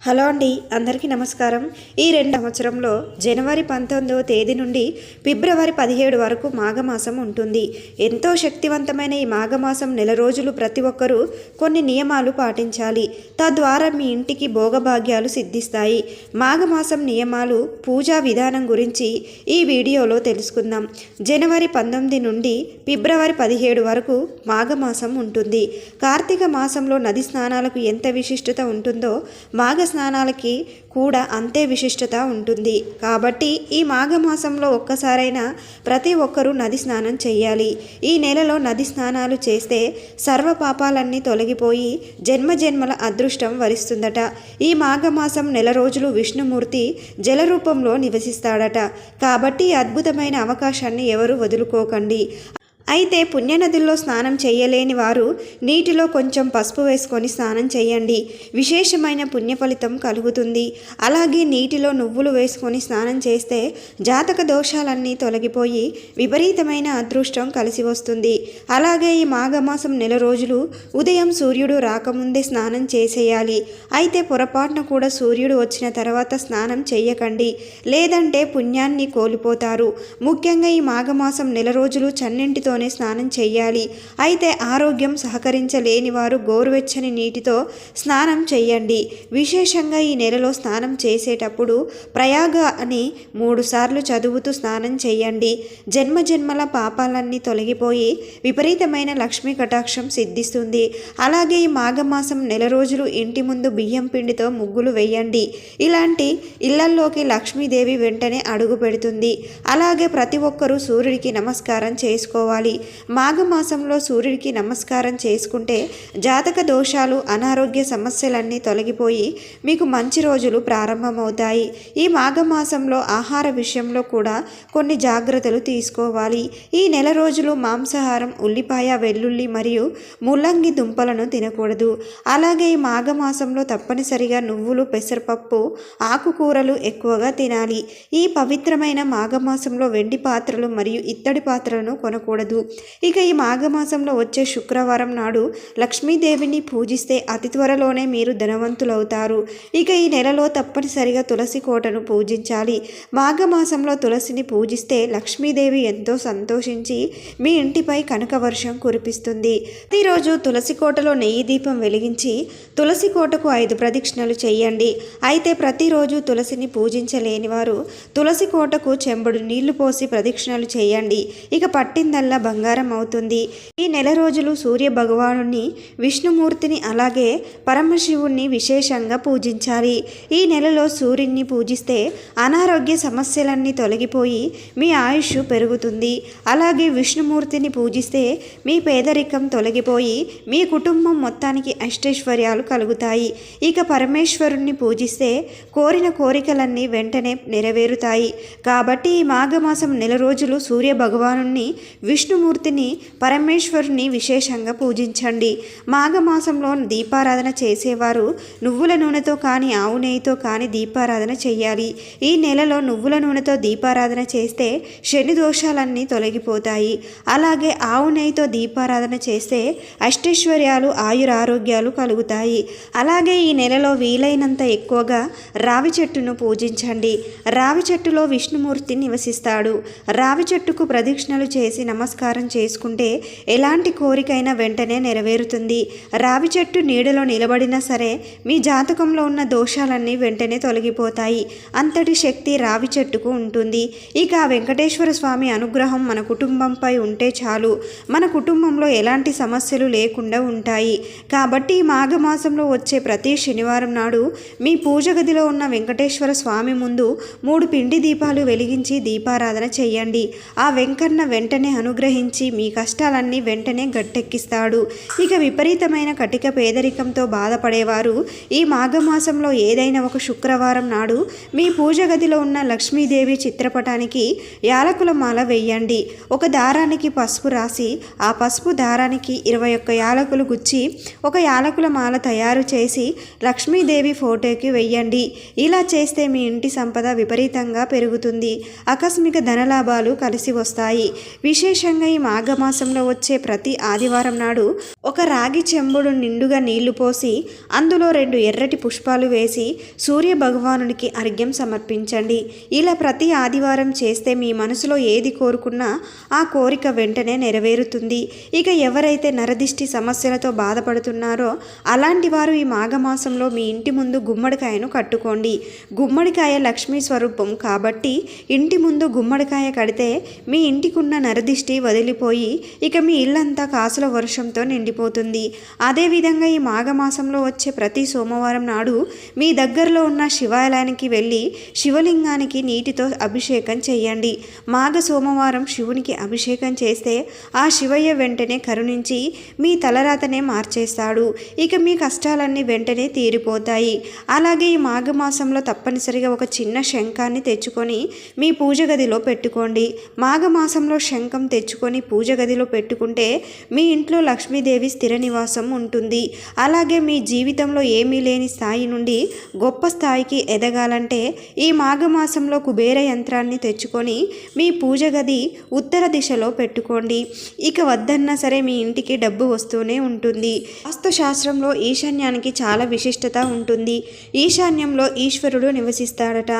Hello అండి అందరికీ నమస్కారం. ఈ రెండు సంవత్సరంలో జనవరి పంతొమ్మిదవ తేదీ నుండి ఫిబ్రవరి పదిహేడు వరకు మాఘమాసం ఉంటుంది. ఎంతో శక్తివంతమైన ఈ మాఘమాసం నెల రోజులు ప్రతి ఒక్కరూ కొన్ని నియమాలు పాటించాలి. తద్వారా మీ ఇంటికి భోగభాగ్యాలు సిద్ధిస్తాయి. మాఘమాసం నియమాలు పూజా విధానం గురించి ఈ వీడియోలో తెలుసుకుందాం. జనవరి పంతొమ్మిది నుండి ఫిబ్రవరి పదిహేడు వరకు మాఘమాసం ఉంటుంది. కార్తీక మాసంలో నది స్నానాలకు ఎంత విశిష్టత ఉంటుందో మాఘ స్నానాలకి కూడా అంతే విశిష్టత ఉంటుంది. కాబట్టి ఈ మాఘమాసంలో ఒక్కసారైనా ప్రతి ఒక్కరూ నది స్నానం చేయాలి ఈ నెలలో నది స్నానాలు చేస్తే సర్వ పాపాలన్నీ తొలగిపోయి జన్మ జన్మల అదృష్టం వరిస్తుందట. ఈ మాఘమాసం నెల రోజులు విష్ణుమూర్తి జల రూపంలో నివసిస్తాడట. కాబట్టి అద్భుతమైన అవకాశాన్ని ఎవరు వదులుకోకండి. అయితే పుణ్యనదుల్లో స్నానం చేయలేని వారు నీటిలో కొంచెం పసుపు వేసుకొని స్నానం చేయండి. విశేషమైన పుణ్య ఫలితం కలుగుతుంది. అలాగే నీటిలో నువ్వులు వేసుకొని స్నానం చేస్తే జాతక దోషాలన్నీ తొలగిపోయి విపరీతమైన అదృష్టం కలిసి వస్తుంది. అలాగే ఈ మాఘమాసం నెల రోజులు ఉదయం సూర్యుడు రాకముందే స్నానం చేసేయాలి. అయితే పొరపాటున కూడా సూర్యుడు వచ్చిన తర్వాత స్నానం చేయకండి లేదంటే పుణ్యాన్ని కోల్పోతారు. ముఖ్యంగా ఈ మాఘమాసం నెల రోజులు నీటితోనే స్నానం చేయాలి అయితే ఆరోగ్యం సహకరించలేని వారు గోరువెచ్చని నీటితో స్నానం చేయండి విశేషంగా ఈ నెలలో స్నానం చేసేటప్పుడు ప్రయాగ అని మూడుసార్లు చదువుతూ స్నానం చేయండి జన్మ జన్మల పాపాలన్నీ తొలగిపోయి విపరీతమైన లక్ష్మీ కటాక్షం సిద్ధిస్తుంది. అలాగే ఈ మాఘమాసం నెల రోజులు ఇంటి ముందు బియ్యం పిండితో ముగ్గులు వేయండి. ఇలాంటి ఇళ్ళల్లోకి లక్ష్మీదేవి వెంటనే అడుగు పెడుతుంది. అలాగే ప్రతి ఒక్కరూ సూర్యుడికి నమస్కారం చేసుకోవాలి. మాఘమాసంలో సూర్యుడికి నమస్కారం చేసుకుంటే జాతక దోషాలు అనారోగ్య సమస్యలన్నీ తొలగిపోయి మీకు మంచి రోజులు ప్రారంభమవుతాయి. ఈ మాఘమాసంలో ఆహార విషయంలో కూడా కొన్ని జాగ్రత్తలు తీసుకోవాలి. ఈ నెల రోజులు మాంసాహారం ఉల్లిపాయ వెల్లుల్లి మరియు ముల్లంగి దుంపలను తినకూడదు. అలాగే ఈ మాఘమాసంలో తప్పనిసరిగా నువ్వులు పెసరపప్పు ఆకుకూరలు ఎక్కువగా తినాలి. ఈ పవిత్రమైన మాఘమాసంలో వెండి పాత్రలు మరియు ఇత్తడి పాత్రలను కొనకూడదు. ఇక ఈ మాఘమాసంలో వచ్చే శుక్రవారం నాడు లక్ష్మీదేవిని పూజిస్తే అతి త్వరలోనే మీరు ధనవంతులవుతారు. ఇక ఈ నెలలో తప్పనిసరిగా తులసి కోటను పూజించాలి. మాఘమాసంలో తులసిని పూజిస్తే లక్ష్మీదేవి ఎంతో సంతోషించి మీ ఇంటిపై కనక వర్షం కురిపిస్తుంది. ప్రతిరోజు తులసి కోటలో నెయ్యి దీపం వెలిగించి తులసి కోటకు ఐదు ప్రదక్షిణలు చేయండి. అయితే ప్రతిరోజు తులసిని పూజించలేని వారు తులసి కోటకు చెంబుడు నీళ్ళు పోసి ప్రదక్షిణలు చేయండి. ఇక పట్టిందల్లా బంగారం అవుతుంది. ఈ నెల రోజులు సూర్య భగవానుని విష్ణుమూర్తిని అలాగే పరమశివుణ్ణి విశేషంగా పూజించాలి. ఈ నెలలో సూర్యుని పూజిస్తే అనారోగ్య సమస్యలన్నీ తొలగిపోయి మీ ఆయుష్ పెరుగుతుంది. అలాగే విష్ణుమూర్తిని పూజిస్తే మీ పేదరికం తొలగిపోయి మీ కుటుంబం మొత్తానికి అష్టైశ్వర్యాలు కలుగుతాయి. ఇక పరమేశ్వరుణ్ణి పూజిస్తే కోరిన కోరికలన్నీ వెంటనే నెరవేరుతాయి. కాబట్టి ఈ మాఘమాసం నెల రోజులు సూర్య భగవానుణ్ణి విష్ణుమూర్తిని పరమేశ్వరుని విశేషంగా పూజించండి. మాఘమాసంలో దీపారాధన చేసేవారు నువ్వుల నూనెతో కానీ ఆవు నెయ్యితో కానీ దీపారాధన చేయాలి. ఈ నెలలో నువ్వుల నూనెతో దీపారాధన చేస్తే శని దోషాలన్నీ తొలగిపోతాయి. అలాగే ఆవు నెయ్యితో దీపారాధన చేస్తే అష్టైశ్వర్యాలు ఆయురారోగ్యాలు కలుగుతాయి. అలాగే ఈ నెలలో వీలైనంత ఎక్కువగా రావి చెట్టును పూజించండి. రావి చెట్టులో విష్ణుమూర్తి నివసిస్తాడు. రావి చెట్టుకు ప్రదక్షిణలు చేసి నమస్కారం చేసుకుంటే ఎలాంటి కోరికైనా వెంటనే నెరవేరుతుంది. రావి చెట్టు నీడలో నిలబడినా సరే మీ జాతకంలో ఉన్న దోషాలన్నీ వెంటనే తొలగిపోతాయి. అంతటి శక్తి రావి చెట్టుకు ఉంటుంది. ఇక వెంకటేశ్వర స్వామి అనుగ్రహం మన కుటుంబంపై ఉంటే చాలు. మన కుటుంబంలో ఎలాంటి సమస్యలు లేకుండా ఉంటాయి. కాబట్టి మాఘమాసంలో వచ్చే ప్రతి శనివారం నాడు మీ పూజ గదిలో ఉన్న వెంకటేశ్వర స్వామి ముందు మూడు పిండి దీపాలు వెలిగించి దీపారాధన చేయండి. ఆ వెంకన్న వెంటనే అనుగ్రహం అనుగ్రహించి మీ కష్టాలన్నీ వెంటనే గట్టెక్కిస్తాడు. ఇక విపరీతమైన కటిక పేదరికంతో బాధపడేవారు ఈ మాఘమాసంలో ఏదైనా ఒక శుక్రవారం నాడు మీ పూజ గదిలో ఉన్న లక్ష్మీదేవి చిత్రపటానికి యాలకుల మాల వేయండి. ఒక దారానికి పసుపు రాసి ఆ పసుపు దారానికి ఇరవై ఒక్క యాలకులు గుచ్చి ఒక యాలకుల మాల తయారు చేసి లక్ష్మీదేవి ఫోటోకి వెయ్యండి ఇలా చేస్తే మీ ఇంటి సంపద విపరీతంగా పెరుగుతుంది. ఆకస్మిక ధనలాభాలు కలిసి వస్తాయి. విశేషంగా విశేషంగా ఈ మాఘమాసంలో వచ్చే ప్రతి ఆదివారం నాడు ఒక రాగి చెంబుడు నిండుగా నీళ్ళు పోసి అందులో రెండు ఎర్రటి పుష్పాలు వేసి సూర్య భగవానునికి అర్ఘ్యం సమర్పించండి. ఇలా ప్రతి ఆదివారం చేస్తే మీ మనసులో ఏది కోరుకున్నా ఆ కోరిక వెంటనే నెరవేరుతుంది. ఇక ఎవరైతే నరదిష్టి సమస్యలతో బాధపడుతున్నారో అలాంటి వారు ఈ మాఘమాసంలో మీ ఇంటి ముందు గుమ్మడికాయను కట్టుకోండి. గుమ్మడికాయ లక్ష్మీ స్వరూపం కాబట్టి ఇంటి ముందు గుమ్మడికాయ కడితే మీ ఇంటికున్న నరదిష్టి వదిలిపోయి ఇక మీ ఇల్లంతా కాసుల వర్షంతో నిండిపోతుంది. అదేవిధంగా ఈ మాఘమాసంలో వచ్చే ప్రతి సోమవారం నాడు మీ దగ్గరలో ఉన్న శివాలయానికి వెళ్ళి శివలింగానికి నీటితో అభిషేకం చేయండి. మాఘ సోమవారం శివునికి అభిషేకం చేస్తే ఆ శివయ్య వెంటనే కరుణించి మీ తలరాతనే మార్చేస్తాడు. ఇక మీ కష్టాలన్నీ వెంటనే తీరిపోతాయి. అలాగే ఈ మాఘమాసంలో తప్పనిసరిగా ఒక చిన్న శంఖాన్ని తెచ్చుకొని మీ పూజ గదిలో పెట్టుకోండి. మాఘమాసంలో శంఖం తెచ్చుకొని పూజ గదిలో పెట్టుకుంటే మీ ఇంట్లో లక్ష్మీదేవి స్థిర నివాసం ఉంటుంది. అలాగే మీ జీవితంలో ఏమీ లేని స్థాయి నుండి గొప్ప స్థాయికి ఎదగాలంటే ఈ మాఘమాసంలో కుబేర యంత్రాన్ని తెచ్చుకొని మీ పూజ గది ఉత్తర దిశలో పెట్టుకోండి. ఇక వద్దన్నా సరే మీ ఇంటికి డబ్బు వస్తూనే ఉంటుంది. వాస్తుశాస్త్రంలో ఈశాన్యానికి చాలా విశిష్టత ఉంటుంది. ఈశాన్యంలో ఈశ్వరుడు నివసిస్తాడట.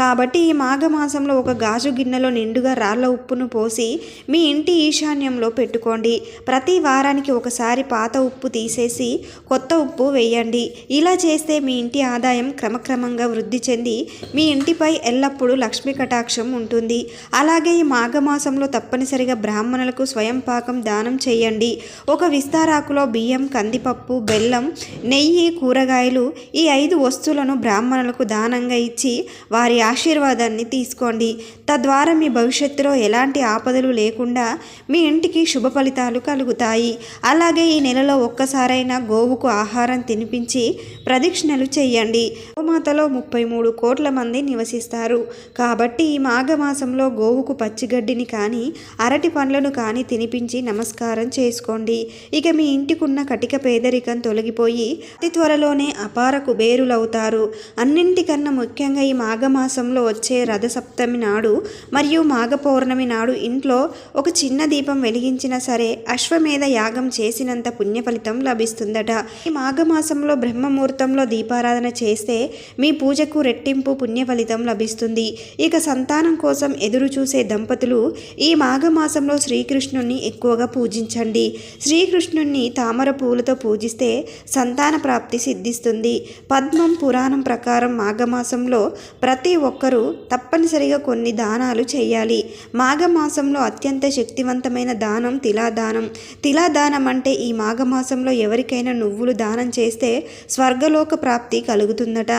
కాబట్టి ఈ మాఘమాసంలో ఒక గాజు గిన్నెలో నిండుగా రాళ్ళ ఉప్పును పోసి మీ ఇంటి ఇంటి ఈశాన్యంలో పెట్టుకోండి. ప్రతి వారానికి ఒకసారి పాత ఉప్పు తీసేసి కొత్త ఉప్పు వేయండి. ఇలా చేస్తే మీ ఇంటి ఆదాయం క్రమక్రమంగా వృద్ధి చెంది మీ ఇంటిపై ఎల్లప్పుడూ లక్ష్మీ కటాక్షం ఉంటుంది. అలాగే ఈ మాఘమాసంలో తప్పనిసరిగా బ్రాహ్మణులకు స్వయం పాకం దానం చేయండి. ఒక విస్తారాకులో బియ్యం కందిపప్పు బెల్లం నెయ్యి కూరగాయలు ఈ ఐదు వస్తువులను బ్రాహ్మణులకు దానంగా ఇచ్చి వారి ఆశీర్వాదాన్ని తీసుకోండి. తద్వారా మీ భవిష్యత్తులో ఎలాంటి ఆపదలు లేకుండా మీ ఇంటికి శుభ ఫలితాలు కలుగుతాయి. అలాగే ఈ నెలలో ఒక్కసారైనా గోవుకు ఆహారం తినిపించి ప్రదక్షిణలు చేయండి. గోమాతలో ముప్పై మూడు కోట్ల మంది నివసిస్తారు. కాబట్టి ఈ మాఘమాసంలో గోవుకు పచ్చిగడ్డిని కానీ అరటి పండ్లను కానీ తినిపించి నమస్కారం చేసుకోండి. ఇక మీ ఇంటికున్న కటిక పేదరికం తొలగిపోయి అతి త్వరలోనే అపార కుబేరులవుతారు. అన్నింటికన్నా ముఖ్యంగా ఈ మాఘమాసంలో వచ్చే రథసప్తమి నాడు మరియు మాఘ పౌర్ణమి నాడు ఇంట్లో ఒక చిన్న దీపం వెలిగించినా సరే అశ్వమేధ యాగం చేసినంత పుణ్య ఫలితం లభిస్తుందట. ఈ మాఘమాసంలో బ్రహ్మముహూర్తంలో దీపారాధన చేస్తే మీ పూజకు రెట్టింపు పుణ్య ఫలితం లభిస్తుంది. ఇక సంతానం కోసం ఎదురు చూసే దంపతులు ఈ మాఘమాసంలో శ్రీకృష్ణుణ్ణి ఎక్కువగా పూజించండి. శ్రీకృష్ణుణ్ణి తామర పూలతో పూజిస్తే సంతాన ప్రాప్తి సిద్ధిస్తుంది. పద్మం పురాణం ప్రకారం మాఘమాసంలో ప్రతి ఒక్కరూ తప్పనిసరిగా కొన్ని దానాలు చేయాలి. మాఘమాసంలో అత్యంత శక్తి శక్తివంతమైన దానం తిలాదానం. తిలాదానం అంటే ఈ మాఘమాసంలో ఎవరికైనా నువ్వులు దానం చేస్తే స్వర్గలోక ప్రాప్తి కలుగుతుందట.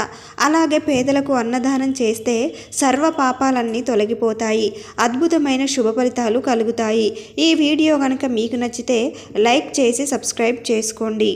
అలాగే పేదలకు అన్నదానం చేస్తే సర్వ పాపాలన్నీ తొలగిపోతాయి. అద్భుతమైన శుభ ఫలితాలు కలుగుతాయి. ఈ వీడియో కనుక మీకు నచ్చితే లైక్ చేసి సబ్స్క్రైబ్ చేసుకోండి.